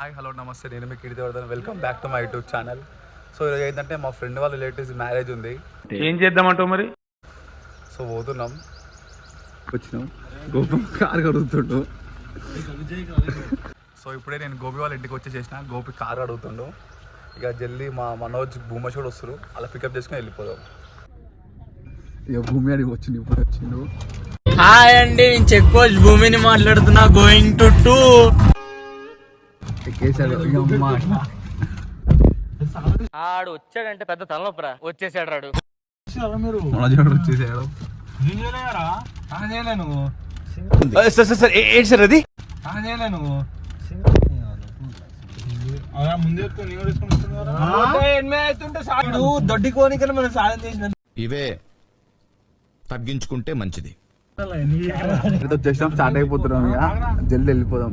Hi hello నమస్తే. నేను మీ కిడిదేవర్ధన్ welcome back to my YouTube channel so ఈరోజు ఏంటంటే మా ఫ్రెండ్ వాళ్ళ రిలేటివ్స్ మ్యారేజ్ ఉంది. ఏం చేద్దామంటావు మరి? సో పోతున్నాం. వచ్చినాం. గోపం కార్ కడుగుతుండు. సో ఇప్పుడే నేను గోపి వాళ్ళ ఇంటికి వచ్చేసేసిన గోపి కార్ అడుగుతుండు ఇక జల్దీ మా మనోజ్ భూమేశ్వర్ వస్తారు. అలా పికప్ చేసుకుని వెళ్ళిపోదాం. ఇక భూమి అడిగి వచ్చింది ఇప్పుడు వచ్చిండు. హాయ్ అండి నేను చెక్ పోస్ట్ భూమిని మాట్లాడుతున్నా. గోయింగ్ టు టూ ఎక్కేసాడు ఆడు వచ్చాడంటే పెద్ద తలనొప్పరా. వచ్చేసాడు రాడు. వచ్చేసాడు. సార్ సార్ సార్ ఏంటి సార్ అది? దొడ్డి కోనికలు మనం సాధన చేసిన ఇవే తగ్గించుకుంటే మంచిది. వచ్చేసాం స్టార్ట్ అయిపోతున్నాం ఇక. జల్దీ వెళ్ళిపోదాం.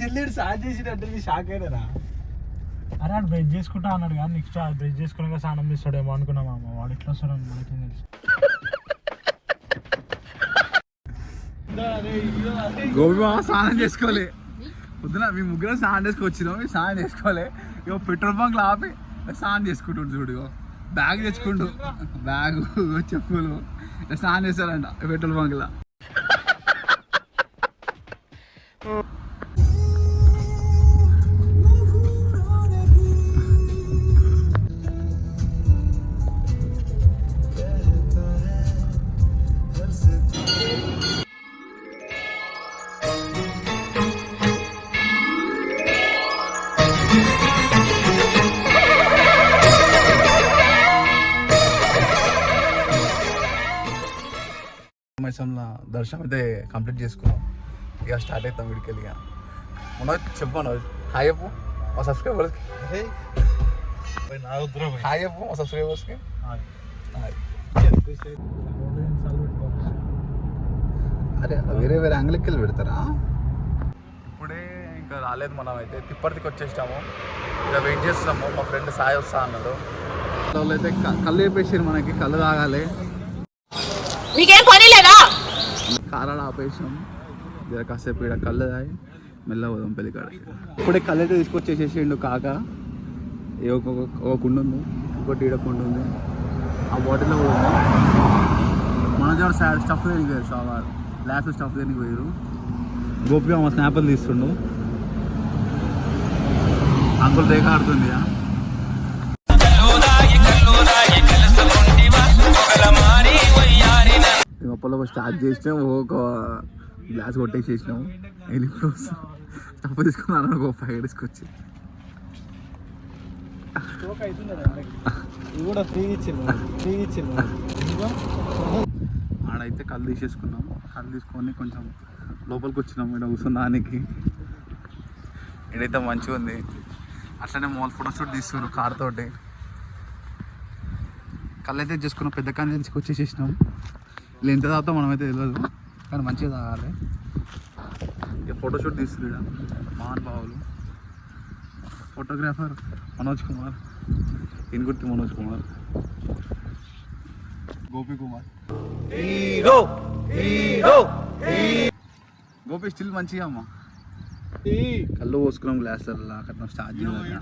జల్లేడు సాయం చేసినట్టు షాక్ అయినరా అరే ఆడు బ్రేక్ చేసుకుంటా అన్నాడు కానీ నెక్స్ట్ ఆ బ్రష్ చేసుకున్నాక స్నానం చేస్తాడేమో అనుకున్నాం అమ్మ వాడు ఇట్లా వస్తాడు మనకేం తెలుసు. గోపి బాబా స్నానం చేసుకోలే. పొద్దున మీ ముగ్గురు స్నానం చేసుకు వచ్చినాం మీరు స్నానం చేసుకోలే. ఇగో పెట్రోల్ బంక్లో ఆపి స్నానం చేసుకుంటుండు చూడు ఇగో. బ్యాగ్ తెచ్చుకుంటు బ్యాగ్ చెప్పులు. స్నానం చేస్తారంట పెట్రోల్ బంక్లో లో మైసంలో దర్శనం అయితే కంప్లీట్ చేసుకున్నాం. ఇక స్టార్ట్ అవుతాం వీడికి ఇక. మనోజ్ చెప్పు మనోజ్ హాయ్ చెప్పు. మా సబ్స్క్రైబర్స్కి హాయ్ చెప్పు మా సబ్స్క్రైబర్స్కి హాయ్. అరే వేరే వేరే యాంగిల్కి వెళ్ళి పెడతారా? ఇప్పుడే ఇంకా రాలేదు మనం అయితే. తిప్పర్తికి వచ్చేసాము ఇక వెయిట్ చేస్తున్నాము. మా ఫ్రెండ్ సాయి వస్తా అన్నాడు. వాళ్ళు అయితే కళ్ళు వేపేసారు మనకి కళ్ళు తాగాలి. మీకేం పని లేదా కారాలు ఆపేసాం జర కాసేపు ఇక్కడ కళ్ళు తాగి మెల్ల పోదాం పెళ్ళి కాడ ఇప్పుడే కళ్ళు అయితే తీసుకొచ్చేసేసిండు కాక. ఏ ఒక ఒక కుండ ఉంది ఇంకోటి ఈడ కుండ ఉంది. ఆ బాటిల్లో పోదాం మన జర సైడ్ స్టఫ్ దేనికి పోయారు షాప్ గ్లాస్ స్టఫ్ దేనికి పోయారు. గోపి అమ్మ స్నాప్లు తీస్తుండు. అంకుల్ రేఖ ఆడుతుంది గొప్పలో స్టార్ట్ చేసినాం ఒక గ్లాస్ కొట్టేసేసినాం. వెళ్ళి ఇప్పుడు స్టఫ్ తీసుకున్నాను ఒక ఫైవ్ తీసుకొచ్చి ఆడైతే కళ్ళు తీసేసుకున్నాం. కళ్ళు తీసుకొని కొంచెం లోపలికి వచ్చినాం ఇక్కడ కూర్చున్నానికి. ఇడైతే మంచిగా ఉంది. అట్లనే మాల్ ఫోటోషూట్ తీస్తున్నారు కార్ తోటి. కళ్ళు అయితే చేసుకున్నాం పెద్ద కాని నుంచి ఇలా ఎంత తాగుతాం మనమైతే తెలియదు కానీ మంచిగా తాగాలి. ఇక ఫోటోషూట్ తీస్తున్నాడు మహాన్ బావులు. ఫోటోగ్రాఫర్ మనోజ్ కుమార్. ఇన్గుర్తి మనోజ్ కుమార్. గోపి కుమార్. గోపి స్టిల్ మంచిగా అమ్మా. కళ్ళు పోసుకున్నాం గ్లాస్ అక్కడ స్టార్ట్ చేయాలి.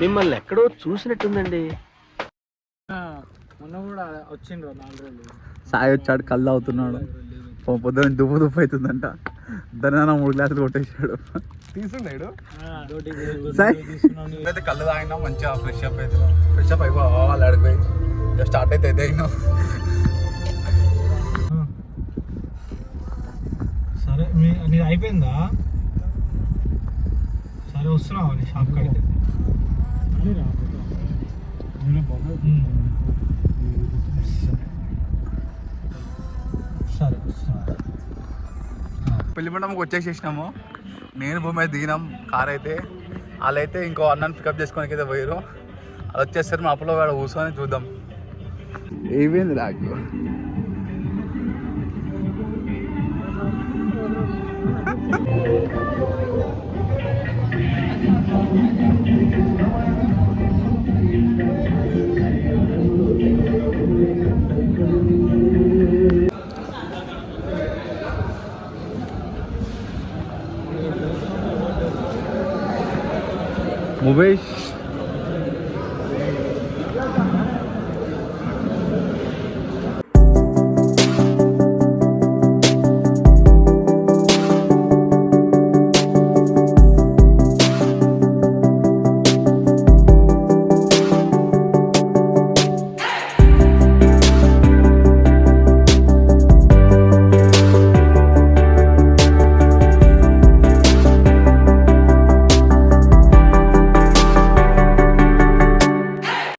మిమ్మల్ని ఎక్కడో చూసినట్టుందండి. మొన్న కూడా వచ్చిండ్రు నాలుగు రోజులు. సాయి వచ్చాడు కళ్ళు అవుతున్నాడు. పొద్దున దుప్పు దుప్పు అవుతుందంట. దాని మూడు గ్లాసులు కొట్టేశాడు. తీసున్నాడు సాయి అయితే కళ్ళు తాగినా మంచిగా ఫ్రెష్ అప్ అయితే ఫ్రెష్ అప్ అయిపో వాళ్ళు అడిగిపోయి స్టార్ట్ అయితే అయితే అయినా. సరే నీది అయిపోయిందా? సరే వస్తున్నావా నీ షాప్ కాడికి? ఉమ్. పెళ్ళి మండపంకి వచ్చేసేసినాము నేను భూమి అయితే దిగినాం కార్ అయితే. వాళ్ళైతే ఇంకో అన్నని పికప్ చేసుకోనికి అయితే పోయారు అది వచ్చేసరి మా అప్పులో వాడు కూర్చొని చూద్దాం. ఏమైంది నాకు? Mobeis